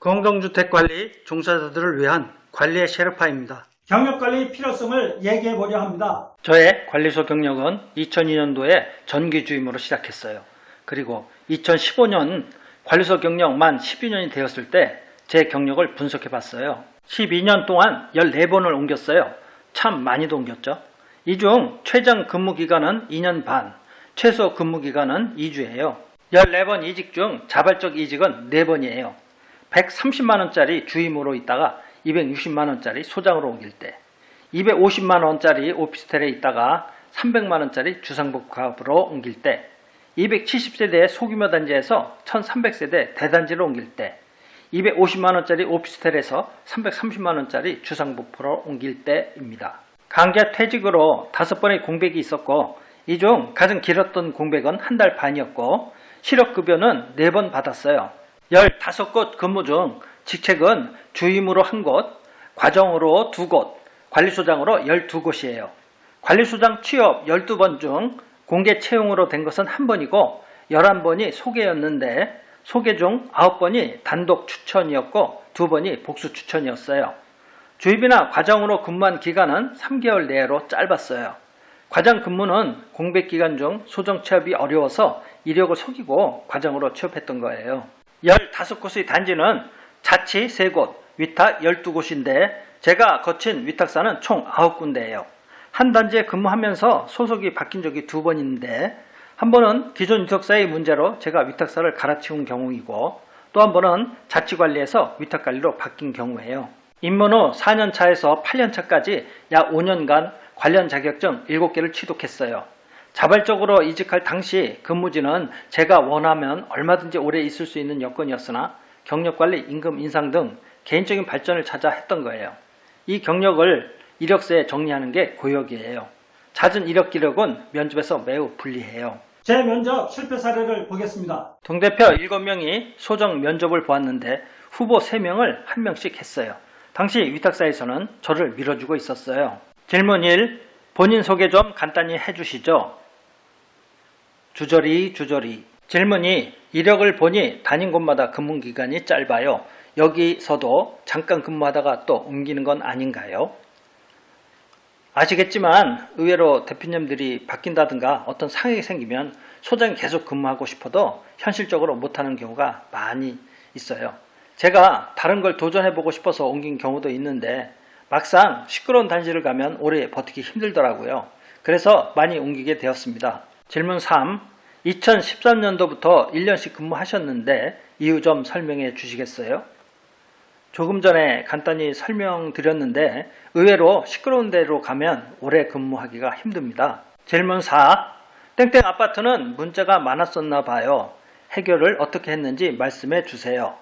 공동주택관리 종사자들을 위한 관리의 셰르파입니다. 경력관리 필요성을 얘기해 보려 합니다. 저의 관리소 경력은 2002년도에 전기 주임으로 시작했어요. 그리고 2015년 관리소 경력 만 12년이 되었을 때 제 경력을 분석해 봤어요. 12년 동안 14번을 옮겼어요. 참 많이도 옮겼죠. 이 중 최장 근무 기간은 2년 반, 최소 근무 기간은 2주예요. 14번 이직 중 자발적 이직은 4번이에요. 130만원짜리 주임으로 있다가 260만원짜리 소장으로 옮길 때, 250만원짜리 오피스텔에 있다가 300만원짜리 주상복합으로 옮길 때, 270세대 소규모 단지에서 1300세대 대단지로 옮길 때, 250만원짜리 오피스텔에서 330만원짜리 주상복합으로 옮길 때입니다. 강제 퇴직으로 5번의 공백이 있었고, 이 중 가장 길었던 공백은 한 달 반이었고, 실업급여는 4번 받았어요. 15곳 근무 중 직책은 주임으로 한 곳, 과정으로 두 곳, 관리소장으로 12곳이에요. 관리소장 취업 12번 중 공개 채용으로 된 것은 한 번이고 11번이 소개였는데 소개 중 9번이 단독 추천이었고 2번이 복수 추천이었어요. 주입이나 과정으로 근무한 기간은 3개월 내로 짧았어요. 과장 근무는 공백 기간 중 소정 취업이 어려워서 이력을 속이고 과장으로 취업했던 거예요. 15곳의 단지는 자치 3곳, 위탁 12곳인데 제가 거친 위탁사는 총 9군데예요. 한 단지에 근무하면서 소속이 바뀐 적이 두 번 있는데 한 번은 기존 위탁사의 문제로 제가 위탁사를 갈아치운 경우이고 또 한 번은 자치관리에서 위탁관리로 바뀐 경우예요. 입문 후 4년 차에서 8년 차까지 약 5년간 관련 자격증 7개를 취득했어요. 자발적으로 이직할 당시 근무지는 제가 원하면 얼마든지 오래 있을 수 있는 여건이었으나 경력관리, 임금 인상 등 개인적인 발전을 찾아 했던 거예요. 이 경력을 이력서에 정리하는 게 고역이에요. 잦은 이력 기록은 면접에서 매우 불리해요. 제 면접 실패 사례를 보겠습니다. 동대표 7명이 소정 면접을 보았는데 후보 3명을 한 명씩 했어요. 당시 위탁사에서는 저를 밀어주고 있었어요. 질문 1. 본인 소개 좀 간단히 해주시죠. 주저리 주저리. 질문 2. 이력을 보니 다닌 곳마다 근무 기간이 짧아요. 여기서도 잠깐 근무하다가 또 옮기는 건 아닌가요? 아시겠지만 의외로 대표님들이 바뀐다든가 어떤 상황이 생기면 소장이 계속 근무하고 싶어도 현실적으로 못하는 경우가 많이 있어요. 제가 다른 걸 도전해보고 싶어서 옮긴 경우도 있는데 막상 시끄러운 단지를 가면 오래 버티기 힘들더라고요. 그래서 많이 옮기게 되었습니다. 질문 3. 2013년도부터 1년씩 근무하셨는데 이유 좀 설명해 주시겠어요? 조금 전에 간단히 설명드렸는데 의외로 시끄러운 데로 가면 오래 근무하기가 힘듭니다. 질문 4. 땡땡 아파트는 문제가 많았었나 봐요. 해결을 어떻게 했는지 말씀해 주세요.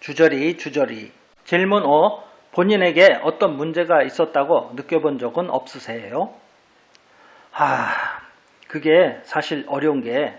주저리 주저리. 질문 5. 본인에게 어떤 문제가 있었다고 느껴본 적은 없으세요? 아, 그게 사실 어려운 게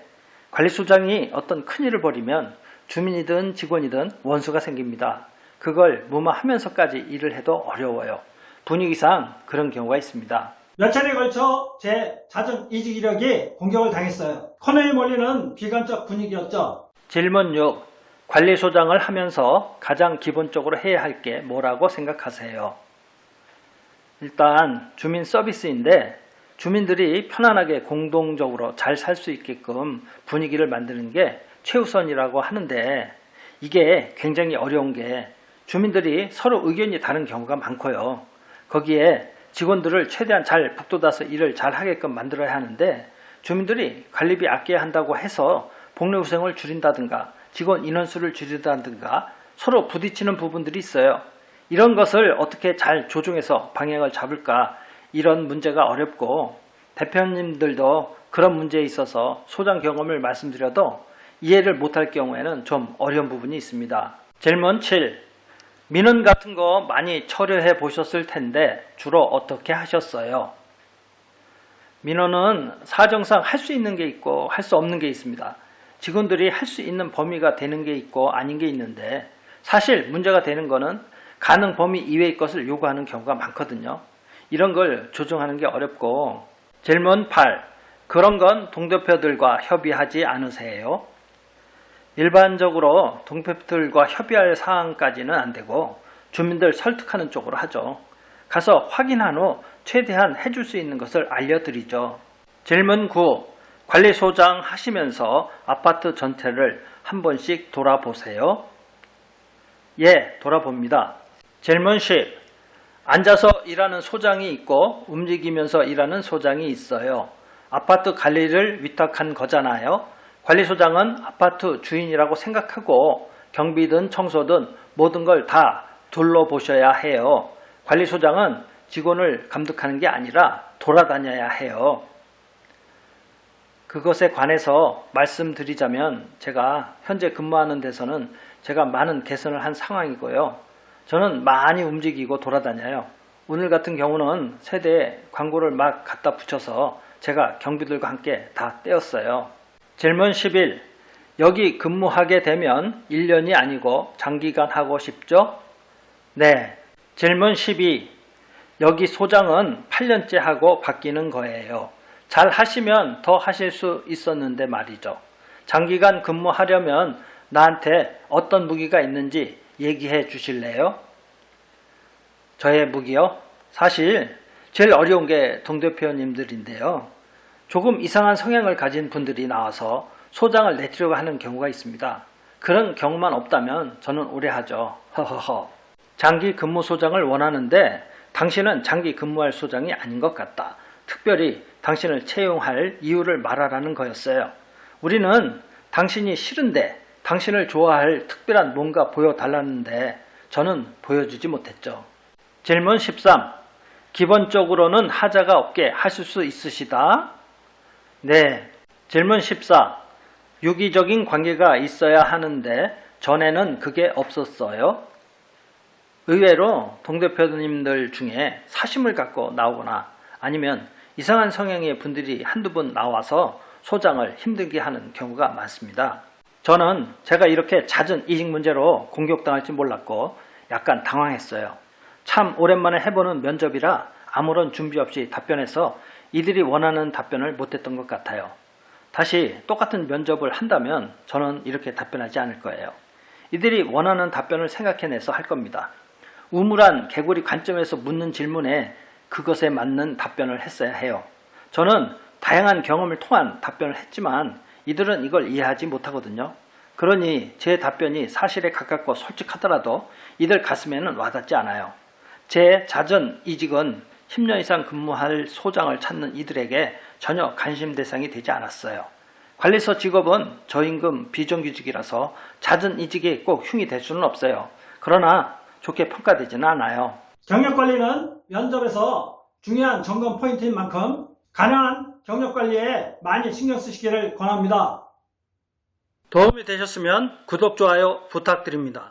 관리소장이 어떤 큰일을 벌이면 주민이든 직원이든 원수가 생깁니다. 그걸 무마하면서까지 일을 해도 어려워요. 분위기상 그런 경우가 있습니다. 몇 차례에 걸쳐 제 자정 이직 이력이 공격을 당했어요. 코너에 몰리는 비관적 분위기였죠. 질문 6. 관리소장을 하면서 가장 기본적으로 해야 할 게 뭐라고 생각하세요? 일단 주민 서비스인데 주민들이 편안하게 공동적으로 잘 살 수 있게끔 분위기를 만드는 게 최우선이라고 하는데 이게 굉장히 어려운 게 주민들이 서로 의견이 다른 경우가 많고요. 거기에 직원들을 최대한 잘 북돋아서 일을 잘 하게끔 만들어야 하는데 주민들이 관리비 아껴야 한다고 해서 복리후생을 줄인다든가 직원 인원수를 줄인다든가 서로 부딪히는 부분들이 있어요. 이런 것을 어떻게 잘 조정해서 방향을 잡을까 이런 문제가 어렵고 대표님들도 그런 문제에 있어서 소장 경험을 말씀드려도 이해를 못할 경우에는 좀 어려운 부분이 있습니다. 질문 7. 민원 같은 거 많이 처리해 보셨을 텐데 주로 어떻게 하셨어요? 민원은 사정상 할 수 있는 게 있고 할 수 없는 게 있습니다. 직원들이 할 수 있는 범위가 되는 게 있고 아닌 게 있는데 사실 문제가 되는 거는 가능 범위 이외의 것을 요구하는 경우가 많거든요. 이런 걸 조정하는 게 어렵고 질문 8. 그런 건 동대표들과 협의하지 않으세요? 일반적으로 동표들과 협의할 사항까지는 안 되고 주민들 설득하는 쪽으로 하죠. 가서 확인한 후 최대한 해줄 수 있는 것을 알려드리죠. 질문 9. 관리소장 하시면서 아파트 전체를 한 번씩 돌아보세요. 예, 돌아봅니다. 질문 10. 앉아서 일하는 소장이 있고 움직이면서 일하는 소장이 있어요. 아파트 관리를 위탁한 거잖아요. 관리소장은 아파트 주인이라고 생각하고 경비든 청소든 모든 걸 다 둘러보셔야 해요. 관리소장은 직원을 감독하는 게 아니라 돌아다녀야 해요. 그것에 관해서 말씀드리자면 제가 현재 근무하는 데서는 제가 많은 개선을 한 상황이고요. 저는 많이 움직이고 돌아다녀요. 오늘 같은 경우는 세대에 광고를 막 갖다 붙여서 제가 경비들과 함께 다 떼었어요. 질문 11. 여기 근무하게 되면 1년이 아니고 장기간 하고 싶죠? 네. 질문 12. 여기 소장은 8년째 하고 바뀌는 거예요. 잘 하시면 더 하실 수 있었는데 말이죠. 장기간 근무하려면 나한테 어떤 무기가 있는지 얘기해 주실래요? 저의 무기요? 사실 제일 어려운 게 동대표님들인데요. 조금 이상한 성향을 가진 분들이 나와서 소장을 내치려고 하는 경우가 있습니다. 그런 경우만 없다면 저는 오래 하죠. 허허허. 장기 근무 소장을 원하는데 당신은 장기 근무할 소장이 아닌 것 같다. 특별히 당신을 채용할 이유를 말하라는 거였어요. 우리는 당신이 싫은데 당신을 좋아할 특별한 뭔가 보여달라는데 저는 보여주지 못했죠. 질문 13. 기본적으로는 하자가 없게 하실 수 있으시다? 네. 질문 14. 유기적인 관계가 있어야 하는데 전에는 그게 없었어요? 의외로 동대표님들 중에 사심을 갖고 나오거나 아니면 이상한 성향의 분들이 한두 분 나와서 소장을 힘들게 하는 경우가 많습니다. 저는 제가 이렇게 잦은 이직 문제로 공격당할지 몰랐고 약간 당황했어요. 참 오랜만에 해보는 면접이라 아무런 준비 없이 답변해서 이들이 원하는 답변을 못했던 것 같아요. 다시 똑같은 면접을 한다면 저는 이렇게 답변하지 않을 거예요. 이들이 원하는 답변을 생각해내서 할 겁니다. 우물한 개구리 관점에서 묻는 질문에 그것에 맞는 답변을 했어야 해요. 저는 다양한 경험을 통한 답변을 했지만 이들은 이걸 이해하지 못하거든요. 그러니 제 답변이 사실에 가깝고 솔직하더라도 이들 가슴에는 와닿지 않아요. 제 잦은 이직은 10년 이상 근무할 소장을 찾는 이들에게 전혀 관심 대상이 되지 않았어요. 관리서 직업은 저임금 비정규직이라서 잦은 이직이 꼭 흉이 될 수는 없어요. 그러나 좋게 평가되지는 않아요. 경력 관리는 면접에서 중요한 점검 포인트인 만큼 가능한 경력 관리에 많이 신경 쓰시기를 권합니다. 도움이 되셨으면 구독, 좋아요 부탁드립니다.